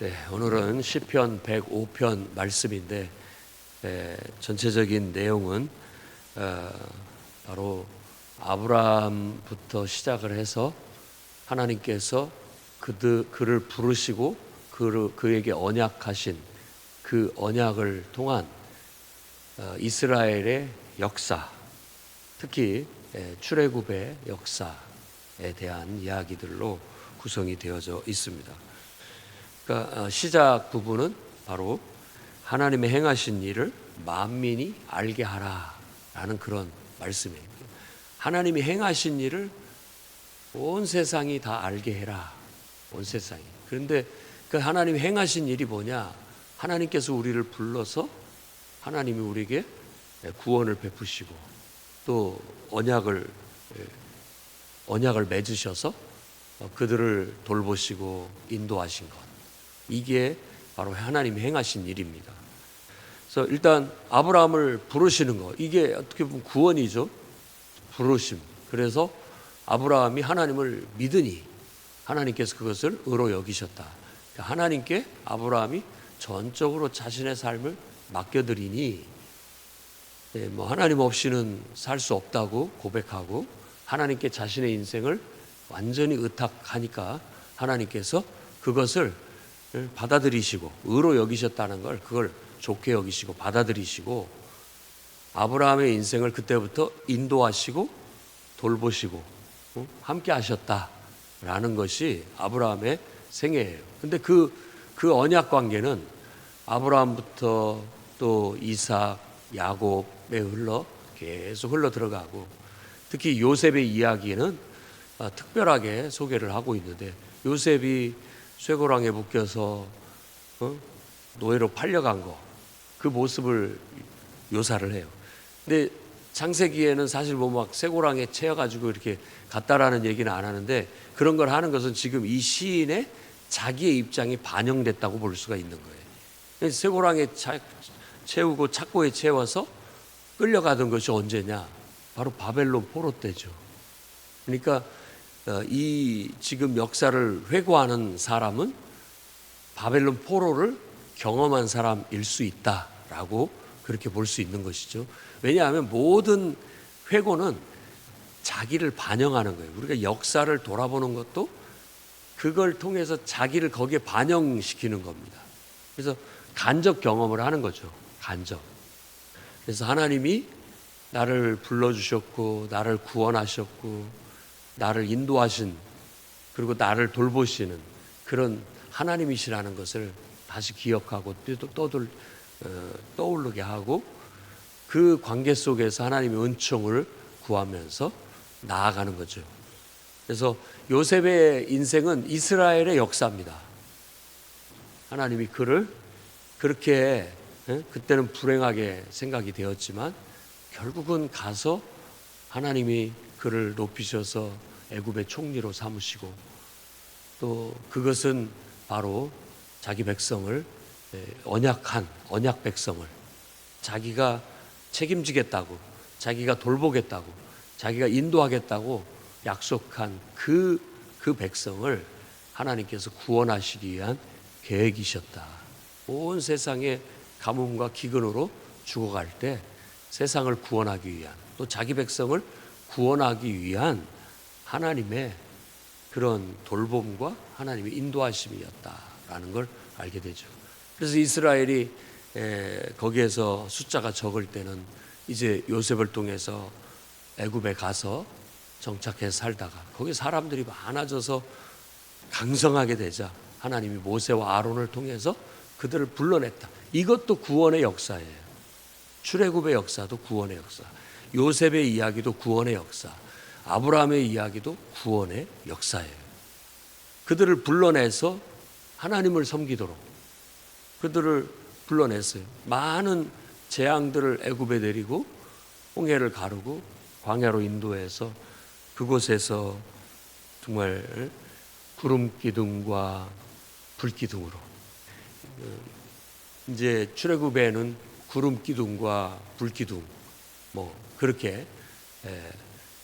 네, 오늘은 시편 105편 말씀인데 에, 전체적인 내용은 어, 바로 아브라함부터 시작을 해서 하나님께서 그들 그를 부르시고 그를, 그에게 언약하신 그 언약을 통한 어, 이스라엘의 역사, 특히 에, 출애굽의 역사에 대한 이야기들로 구성이 되어져 있습니다. 그러니까 어, 시작 부분은 바로 하나님의 행하신 일을 만민이 알게 하라라는 그런 말씀이에요. 하나님이 행하신 일을 온 세상이 다 알게 해라. 온 세상이. 그런데 그 하나님이 행하신 일이 뭐냐? 하나님께서 우리를 불러서 하나님이 우리에게 구원을 베푸시고 또 언약을 언약을 맺으셔서 그들을 돌보시고 인도하신 것. 이게 바로 하나님이 행하신 일입니다. 그래서 일단 아브라함을 부르시는 거 이게 어떻게 보면 구원이죠. 부르심. 그래서 아브라함이 하나님을 믿으니 하나님께서 그것을 의로 여기셨다. 그러니까 하나님께 아브라함이 전적으로 자신의 삶을 맡겨드리니 예, 뭐 하나님 없이는 살 수 없다고 고백하고 하나님께 자신의 인생을 완전히 의탁하니까 하나님께서 그것을 받아들이시고 의로 여기셨다는 걸 그걸 좋게 여기시고 받아들이시고 아브라함의 인생을 그때부터 인도하시고 돌보시고 어? 함께 하셨다라는 것이 아브라함의 생애예요. 근데 그, 그 언약 관계는 아브라함부터 또 이삭, 야곱에 흘러 계속 흘러 들어가고 특히 요셉의 이야기는 아, 특별하게 소개를 하고 있는데 요셉이 쇠고랑에 묶여서 어? 노예로 팔려간 거 그 모습을 묘사를 해요. 근데 창세기에는 사실 뭐 막 쇠고랑에 채여가지고 이렇게 갔다라는 얘기는 안 하는데 그런 걸 하는 것은 지금 이 시인의 자기의 입장이 반영됐다고 볼 수가 있는 거예요. 쇠고랑에 채우고 착고에 채워서 끌려가던 것이 언제냐? 바로 바벨론 포로 때죠. 그러니까 어, 이 지금 역사를 회고하는 사람은 바벨론 포로를 경험한 사람일 수 있다라고 그렇게 볼 수 있는 것이죠. 왜냐하면 모든 회고는 자기를 반영하는 거예요. 우리가 역사를 돌아보는 것도 그걸 통해서 자기를 거기에 반영시키는 겁니다. 그래서 간접 경험을 하는 거죠. 간접. 그래서 하나님이 나를 불러주셨고, 나를 구원하셨고, 나를 인도하신, 그리고 나를 돌보시는 그런 하나님이시라는 것을 다시 기억하고 떠들, 어, 떠오르게 하고 그 관계 속에서 하나님의 은총을 구하면서 나아가는 거죠. 그래서 요셉의 인생은 이스라엘의 역사입니다. 하나님이 그를 그렇게 그때는 불행하게 생각이 되었지만 결국은 가서 하나님이 그를 높이셔서 애굽의 총리로 삼으시고 또 그것은 바로 자기 백성을 언약한 언약 백성을 자기가 책임지겠다고 자기가 돌보겠다고 자기가 인도하겠다고 약속한 그, 그 백성을 하나님께서 구원하시기 위한 계획이셨다. 온 세상의 가뭄과 기근으로 죽어갈 때 세상을 구원하기 위한 또 자기 백성을 구원하기 위한 하나님의 그런 돌봄과 하나님의 인도하심이었다라는 걸 알게 되죠. 그래서 이스라엘이 거기에서 숫자가 적을 때는 이제 요셉을 통해서 애굽에 가서 정착해 살다가 거기 사람들이 많아져서 강성하게 되자 하나님이 모세와 아론을 통해서 그들을 불러냈다. 이것도 구원의 역사예요. 출애굽의 역사도 구원의 역사. 요셉의 이야기도 구원의 역사. 아브라함의 이야기도 구원의 역사예요. 그들을 불러내서 하나님을 섬기도록 그들을 불러냈어요. 많은 재앙들을 애굽에 내리고 홍해를 가르고 광야로 인도해서 그곳에서 정말 구름 기둥과 불 기둥으로 이제 출애굽에는 구름 기둥과 불 기둥 뭐 그렇게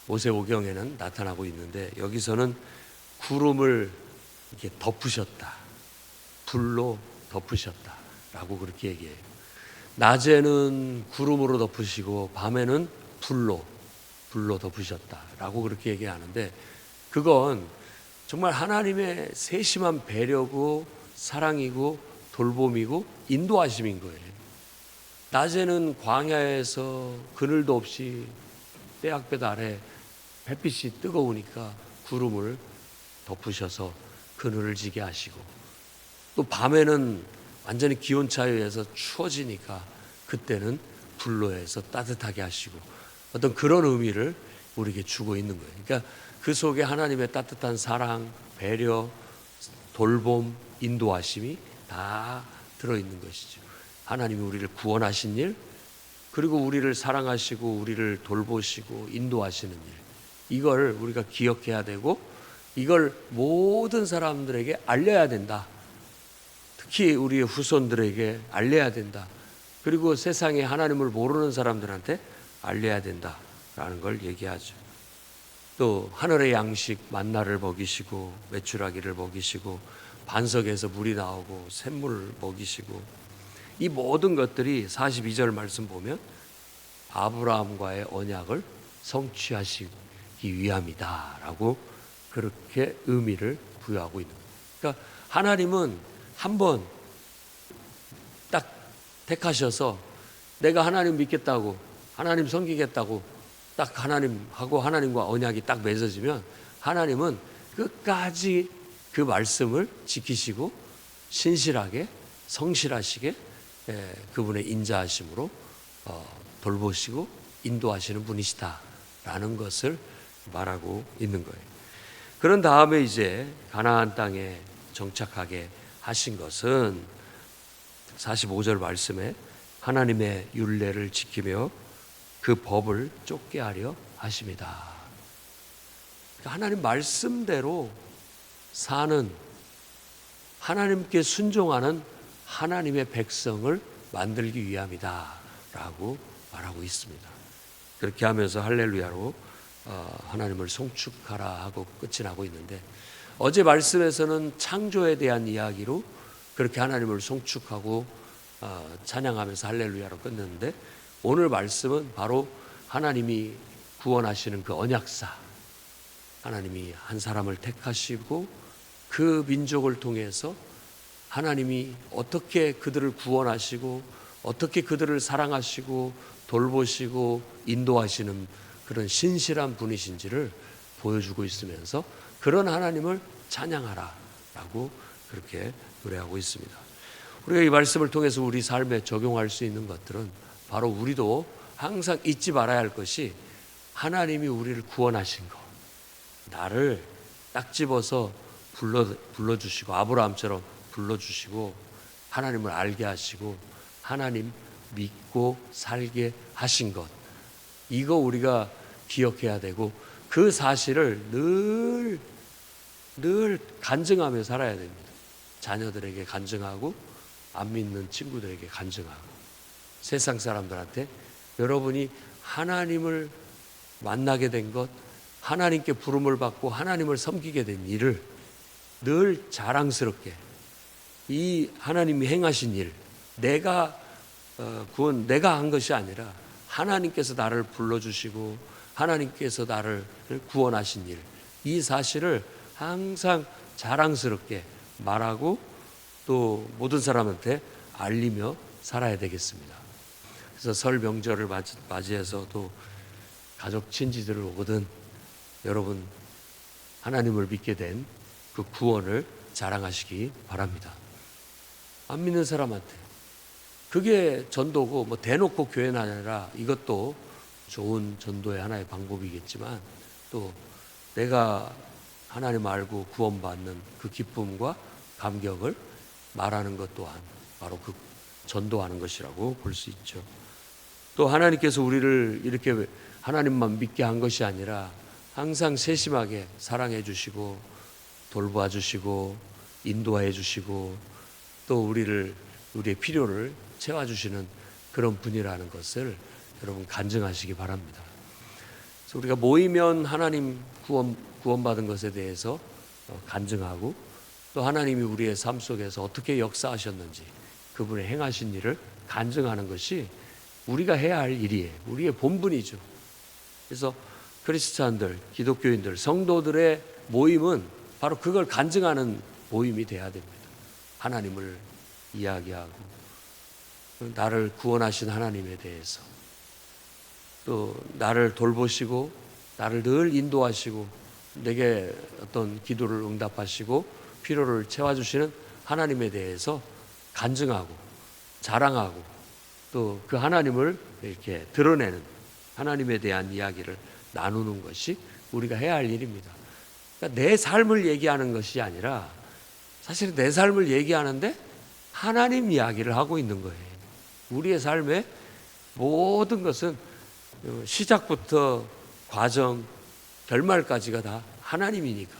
모세오경에는 나타나고 있는데 여기서는 구름을 이렇게 덮으셨다. 불로 덮으셨다 라고 그렇게 얘기해요. 낮에는 구름으로 덮으시고 밤에는 불로 불로 덮으셨다 라고 그렇게 얘기하는데 그건 정말 하나님의 세심한 배려고 사랑이고 돌봄이고 인도하심인 거예요. 낮에는 광야에서 그늘도 없이 떼약볕 아래 햇빛이 뜨거우니까 구름을 덮으셔서 그늘을 지게 하시고 또 밤에는 완전히 기온 차에 의해서 추워지니까 그때는 불로 해서 따뜻하게 하시고 어떤 그런 의미를 우리에게 주고 있는 거예요. 그러니까 그 속에 하나님의 따뜻한 사랑, 배려, 돌봄, 인도하심이 다 들어 있는 것이죠. 하나님이 우리를 구원하신 일, 그리고 우리를 사랑하시고 우리를 돌보시고 인도하시는 일. 이걸 우리가 기억해야 되고 이걸 모든 사람들에게 알려야 된다. 특히 우리의 후손들에게 알려야 된다. 그리고 세상에 하나님을 모르는 사람들한테 알려야 된다라는 걸 얘기하죠. 또 하늘의 양식 만나를 먹이시고 메추라기를 먹이시고 반석에서 물이 나오고 샘물을 먹이시고 이 모든 것들이 42절 말씀 보면 아브라함과의 언약을 성취하시기 위함이다라고 그렇게 의미를 부여하고 있는 거예요. 그러니까 하나님은 한 번 딱 택하셔서 내가 하나님 믿겠다고 하나님 섬기겠다고 딱 하나님하고 하나님과 언약이 딱 맺어지면 하나님은 끝까지 그 말씀을 지키시고 신실하게 성실하시게 예, 그분의 인자하심으로 어, 돌보시고 인도하시는 분이시다라는 것을 말하고 있는 거예요. 그런 다음에 이제 가나안 땅에 정착하게 하신 것은 45절 말씀에 하나님의 율례를 지키며 그 법을 쫓게 하려 하십니다. 그러니까 하나님 말씀대로 사는 하나님께 순종하는 하나님의 백성을 만들기 위함이다라고 말하고 있습니다. 그렇게 하면서 할렐루야로 어, 하나님을 송축하라 하고 끝이 나고 있는데 어제 말씀에서는 창조에 대한 이야기로 그렇게 하나님을 송축하고 어, 찬양하면서 할렐루야로 끝냈는데 오늘 말씀은 바로 하나님이 구원하시는 그 언약사 하나님이 한 사람을 택하시고 그 민족을 통해서 하나님이 어떻게 그들을 구원하시고 어떻게 그들을 사랑하시고 돌보시고 인도하시는 그런 신실한 분이신지를 보여주고 있으면서 그런 하나님을 찬양하라라고 그렇게 노래하고 있습니다. 우리가 이 말씀을 통해서 우리 삶에 적용할 수 있는 것들은 바로 우리도 항상 잊지 말아야 할 것이 하나님이 우리를 구원하신 것. 나를 딱 집어서 불러 불러 주시고 아브라함처럼 불러 주시고 하나님을 알게 하시고 하나님 믿고 살게 하신 것. 이거 우리가 기억해야 되고 그 사실을 늘 늘 간증하며 살아야 됩니다. 자녀들에게 간증하고 안 믿는 친구들에게 간증하고 세상 사람들한테 여러분이 하나님을 만나게 된 것, 하나님께 부름을 받고 하나님을 섬기게 된 일을 늘 자랑스럽게 이 하나님이 행하신 일, 내가 어, 구원 내가 한 것이 아니라 하나님께서 나를 불러주시고 하나님께서 나를 구원하신 일, 이 사실을 항상 자랑스럽게 말하고 또 모든 사람한테 알리며 살아야 되겠습니다. 그래서 설 명절을 맞이 해서 또 가족 친지들을 오거든 여러분 하나님을 믿게 된 그 구원을 자랑하시기 바랍니다. 안 믿는 사람한테 그게 전도고 뭐 대놓고 교회는 아니라 이것도 좋은 전도의 하나의 방법이겠지만 또 내가 하나님 알고 구원받는 그 기쁨과 감격을 말하는 것 또한 바로 그 전도하는 것이라고 볼 수 있죠. 또 하나님께서 우리를 이렇게 하나님만 믿게 한 것이 아니라 항상 세심하게 사랑해 주시고 돌봐 주시고 인도해 주시고 또 우리를 우리의 필요를 채워 주시는 그런 분이라는 것을 여러분 간증하시기 바랍니다. 그래서 우리가 모이면 하나님 구원 구원받은 것에 대해서 어, 간증하고 또 하나님이 우리의 삶 속에서 어떻게 역사하셨는지 그분의 행하신 일을 간증하는 것이 우리가 해야 할 일이에요. 우리의 본분이죠. 그래서 크리스찬들, 기독교인들, 성도들의 모임은 바로 그걸 간증하는 모임이 돼야 됩니다. 하나님을 이야기하고 나를 구원하신 하나님에 대해서 또 나를 돌보시고 나를 늘 인도하시고 내게 어떤 기도를 응답하시고 필요를 채워주시는 하나님에 대해서 간증하고 자랑하고 또 그 하나님을 이렇게 드러내는 하나님에 대한 이야기를 나누는 것이 우리가 해야 할 일입니다. 그러니까 내 삶을 얘기하는 것이 아니라 사실 내 삶을 얘기하는데 하나님 이야기를 하고 있는 거예요. 우리의 삶의 모든 것은 시작부터 과정, 결말까지가 다 하나님이니까.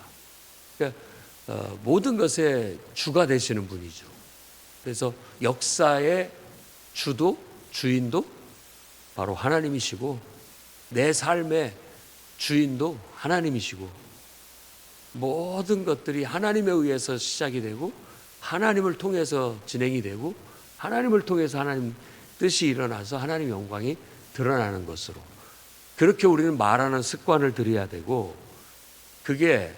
그러니까 어, 모든 것의 주가 되시는 분이죠. 그래서 역사의 주도, 주인도 바로 하나님이시고 내 삶의 주인도 하나님이시고 모든 것들이 하나님에 의해서 시작이 되고 하나님을 통해서 진행이 되고 하나님을 통해서 하나님 뜻이 일어나서 하나님 영광이 드러나는 것으로 그렇게 우리는 말하는 습관을 들여야 되고 그게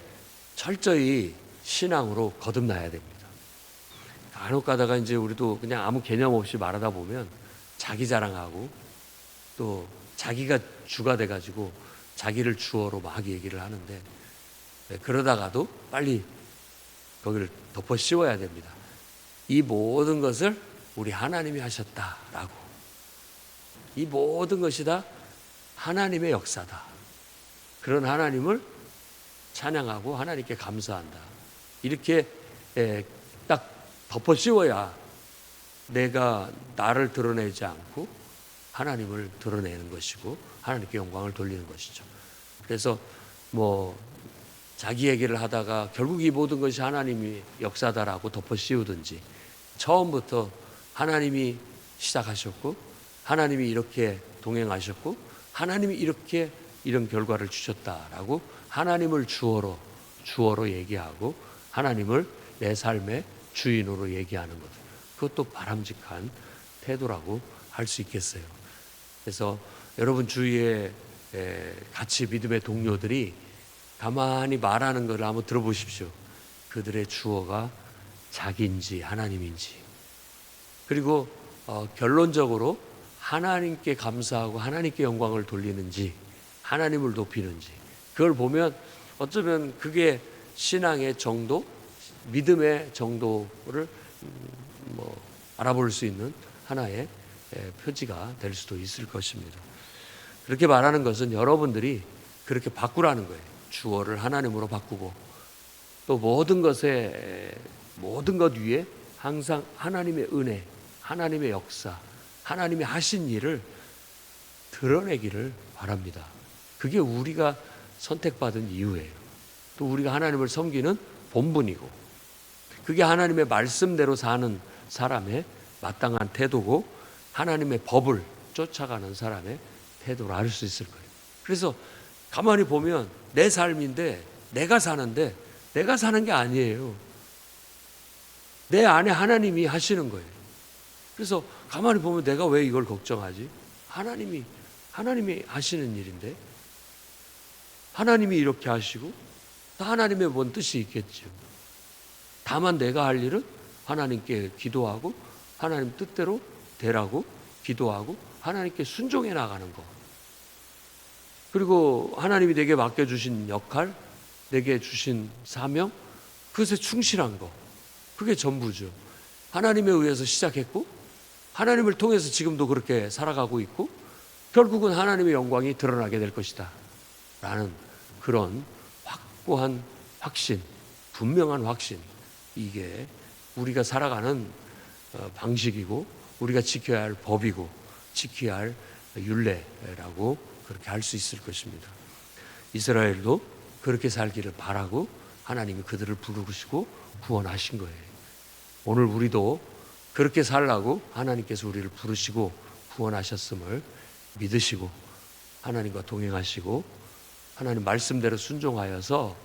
철저히 신앙으로 거듭나야 됩니다. 간혹 가다가 이제 우리도 그냥 아무 개념 없이 말하다 보면 자기 자랑하고 또 자기가 주가 돼가지고 자기를 주어로 막 얘기를 하는데 네, 그러다가도 빨리 거기를 덮어 씌워야 됩니다. 이 모든 것을 우리 하나님이 하셨다라고. 이 모든 것이 다 하나님의 역사다. 그런 하나님을 찬양하고 하나님께 감사한다. 이렇게 에, 딱 덮어 씌워야 내가 나를 드러내지 않고 하나님을 드러내는 것이고 하나님께 영광을 돌리는 것이죠. 그래서 뭐 자기 얘기를 하다가 결국 이 모든 것이 하나님이 역사다라고 덮어 씌우든지 처음부터 하나님이 시작하셨고 하나님이 이렇게 동행하셨고 하나님이 이렇게 이런 결과를 주셨다라고 하나님을 주어로 주어로 얘기하고 하나님을 내 삶의 주인으로 얘기하는 것 그것도 바람직한 태도라고 할 수 있겠어요. 그래서 여러분 주위에 같이 믿음의 동료들이 가만히 말하는 것을 한번 들어보십시오. 그들의 주어가 자기인지 하나님인지 그리고 어, 결론적으로 하나님께 감사하고 하나님께 영광을 돌리는지 하나님을 높이는지 그걸 보면 어쩌면 그게 신앙의 정도, 믿음의 정도를 음, 뭐 알아볼 수 있는 하나의 표지가 될 수도 있을 것입니다. 그렇게 말하는 것은 여러분들이 그렇게 바꾸라는 거예요. 주어를 하나님으로 바꾸고 또 모든 것에 모든 것 위에 항상 하나님의 은혜, 하나님의 역사, 하나님이 하신 일을 드러내기를 바랍니다. 그게 우리가 선택받은 이유예요. 또 우리가 하나님을 섬기는 본분이고, 그게 하나님의 말씀대로 사는 사람의 마땅한 태도고, 하나님의 법을 쫓아가는 사람의 태도를 알 수 있을 거예요. 그래서 가만히 보면 내 삶인데, 내가 사는데, 내가 사는 게 아니에요. 내 안에 하나님이 하시는 거예요. 그래서 가만히 보면 내가 왜 이걸 걱정하지? 하나님이 하나님이 하시는 일인데 하나님이 이렇게 하시고 다 하나님의 뭔 뜻이 있겠죠. 다만 내가 할 일은 하나님께 기도하고 하나님 뜻대로 되라고 기도하고 하나님께 순종해 나가는 것. 그리고 하나님이 내게 맡겨주신 역할, 내게 주신 사명, 그것에 충실한 것. 그게 전부죠. 하나님에 의해서 시작했고, 하나님을 통해서 지금도 그렇게 살아가고 있고, 결국은 하나님의 영광이 드러나게 될 것이다. 라는 그런 확고한 확신, 분명한 확신. 이게 우리가 살아가는 어, 방식이고, 우리가 지켜야 할 법이고, 지켜야 할 윤례라고 그렇게 할 수 있을 것입니다. 이스라엘도 그렇게 살기를 바라고 하나님이 그들을 부르시고 구원하신 거예요. 오늘 우리도 그렇게 살라고 하나님께서 우리를 부르시고 구원하셨음을 믿으시고 하나님과 동행하시고 하나님 말씀대로 순종하여서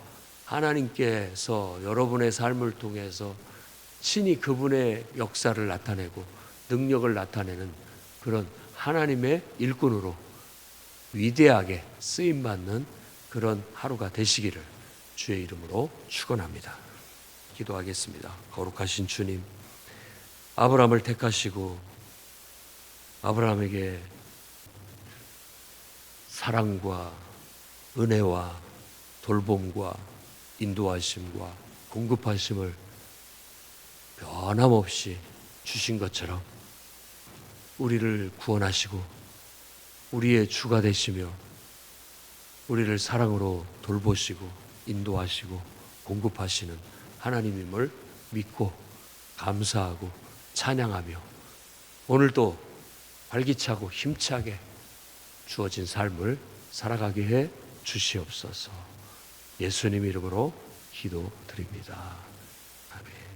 하나님께서 여러분의 삶을 통해서 친히 그분의 역사를 나타내고 능력을 나타내는 그런 하나님의 일꾼으로 위대하게 쓰임 받는 그런 하루가 되시기를 주의 이름으로 축원합니다. 기도하겠습니다. 거룩하신 주님, 아브라함을 택하시고 아브라함에게 사랑과 은혜와 돌봄과 인도하심과 공급하심을 변함없이 주신 것처럼 우리를 구원하시고 우리의 주가 되시며 우리를 사랑으로 돌보시고 인도하시고 공급하시는 하나님임을 믿고 감사하고 찬양하며 오늘도 활기차고 힘차게 주어진 삶을 살아가게 해 주시옵소서. 예수님 이름으로 기도드립니다.